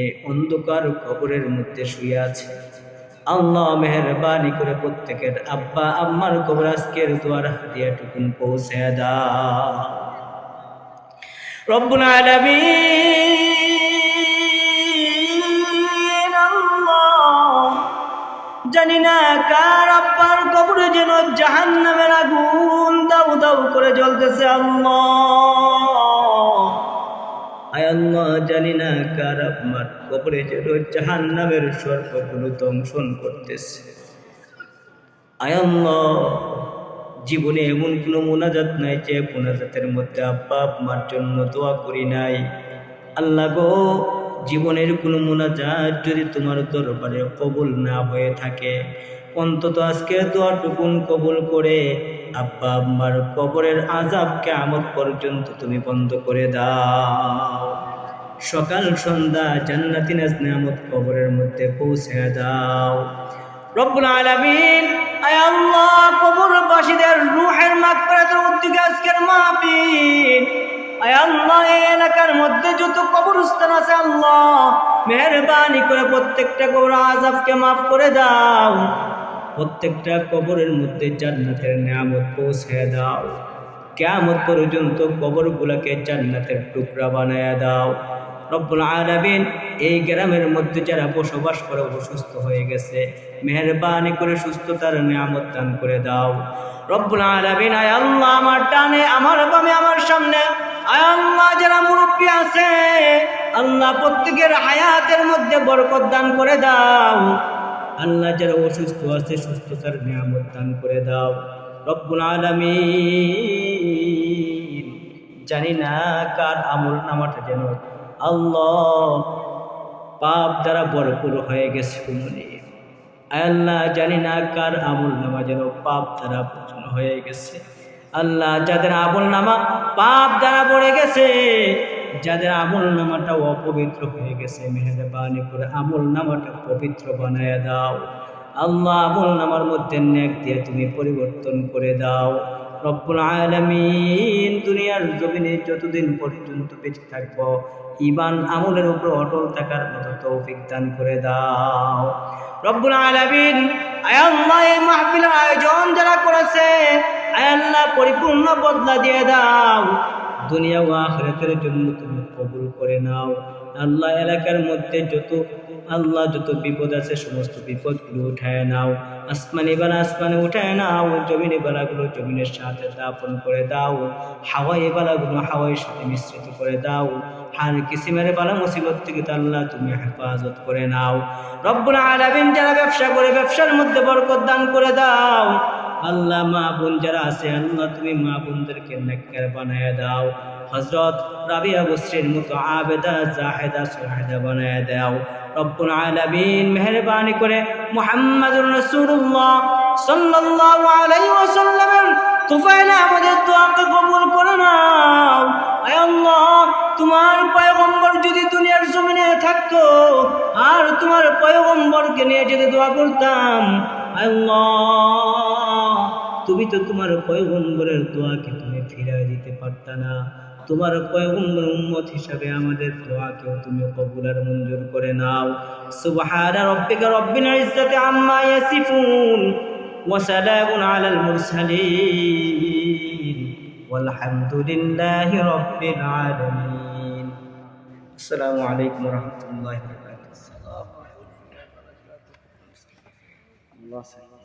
এ অন্ধকার কবরের মধ্যে শুয়ে আছে। আল্লাহ মেহরবানি করে প্রত্যেকের আব্বা, আম্মার কবর আজকের দুয়ার হাতিয়া টুকুন পৌঁছে দাও। রব্বুল আলামিন জানি না কার আব্বার কবরে যেন জাহান নামের আগুন দাউ দাউ করে জ্বলতেছে, আল্লাহ। জানি না নামের করতেছে। জীবনে এমন কোনো মোনাজাত নাই যে মোনাজাতের মধ্যে আব্বা আপনার জন্য দোয়া করি নাই। আল্লাহ গো, জীবনের কোনো মোনাজাত যদি তোমার দরবারে কবুল না হয়ে থাকে, অন্তত আজকে দোয়াটুকুন কবুল করে আব্বা আম্মার কবরের আজাবকে আমত পর্যন্ত তুমি বন্ধ করে দাও। সকাল, সন্ধ্যা, জান্নাতি নাজ কবরের মধ্যে পৌঁছে দাও। রব্বুল আলামিন, আয় আল্লাহ, কবরবাসীদের রূহের মাগফিরাতের উদ্যোগে আজকের মাহফিল। আয় আল্লাহ, এই এলাকার মধ্যে যত কবরস্থান আছে, আল্লাহ, মেহরবানি করে প্রত্যেকটা কবর আজাবকে মাফ করে দাও। প্রত্যেকটা কবরের মধ্যে জান্নাতের নিয়ামত পৌঁছে দাও। কেমন পর্যন্ত কবরগুলোকে জান্নাতের টুকরা বানায় দাও। রব্বুল আলামিন এই গ্রামের মধ্যে যারা বসবাস করে অসুস্থ হয়ে গেছে, মেহরবানি করে সুস্থতার নিয়ামত দান করে দাও। রব্বুল আলামিন, আয় আল্লাহ আমার টানে আমার বামে, আমার সামনে, আয় আল্লাহ যারা মুরব্বী আছে, আল্লাহ প্রত্যেকের হায়াতের মধ্যে বরকত দান করে দাও। আল্লাহ যারা অসুস্থ আছে, সুস্থতার নিয়ামত দান করে দাও। রব্বুল আলামিন। জানি না কার আমল নামাটা যেন আল্লাহ পাপ দ্বারা ভরপুর হয়ে গেছে মনে। আল্লাহ, জানি না কার আমল নামা যেন পাপ দ্বারা পূর্ণ হয়ে গেছে। আল্লাহ, যাদের আমল নামা পাপ দ্বারা পড়ে গেছে যাদের আমল নামাটা অপবিত্র হয়ে গেছে, মেহরবানি করে আমল নামাটা পবিত্র বানায় দাও। আল্লাহ আমল নামার মধ্যে ন্যাক দিয়ে তুমি পরিবর্তন করে দাও। রব্বুল আলামিন দুনিয়ার জমিনে যতদিন পর্যন্ত বেঁচে থাকব ইমান আমলের উপর অটল থাকার মতো তৌফিক দান করে দাও। রব্বুল আলামিন, আয় আল্লাহ এই মাহফিলের আয়োজন যারা করেছে, আয় আল্লাহ পরিপূর্ণ বদলা দিয়ে দাও। দুনিয়া ও আখিরাতের জন্য তুমি কবুল করে নাও। আল্লাহ এলাকার মধ্যে যত আল্লাহ যত বিপদ আছে, সমস্ত বিপদগুলো উঠায় নাও। আসমানি বালা আসমানে উঠায় নাও, জমিনে বালাগুলো জমিনের সাথে দাপন করে দাও। হাওয়াই বালাগুলো হাওয়াইয়ের সাথে মিশ্রিত করে দাও। হার কিসিমের বালা মুসিবত থেকে আল্লাহ তুমি হেফাজত করে নাও। রব্বুল আলামিন যারা ব্যবসা করে, ব্যবসার মধ্যে বরকত দান করে দাও। আল্লাহ মা বোন যারা আছে, আল্লাহ তুমি মা বোনদেরকে নেককার বানায় দাও। হজরত রাবিয়া বসরির মতো আবেদা, জাহেদা, সোহেদা বানায় দাও। রব্বুল আলামিন মেহরবানি করে মুহাম্মাদুর রাসূলুল্লাহ সাল্লাল্লাহু আলাইহি ওয়াসাল্লামের তুফাইলে আমাদের দোয়াকে কবুল করে নাও। আয় আল্লাহ, তোমার পয়গম্বর যদি দুনিয়ার জমিনে থাকতো, আর তোমার পয়গম্বরকে নিয়ে যদি দোয়া করতাম তুমি তো তোমার পয়গম্বরের দোয়াকে তুমি ফিরিয়ে দিতে পারত না। তোমার পয়গম্বর উম্মত হিসাবে আমাদের দোয়াকেও তুমি কবুল মঞ্জুর করে নাও। সুবহান রব্বিকা রব্বিল ইজ্জাতি আম্মা ইয়াসিফুন ওয়া সালামুন আলাল মুরসালিন। ওয়ালহামদুলিল্লাহি রব্বিল আলামিন। আসসালামু আলাইকুম ওয়া রাহমাতুল্লাহি আল্লাহ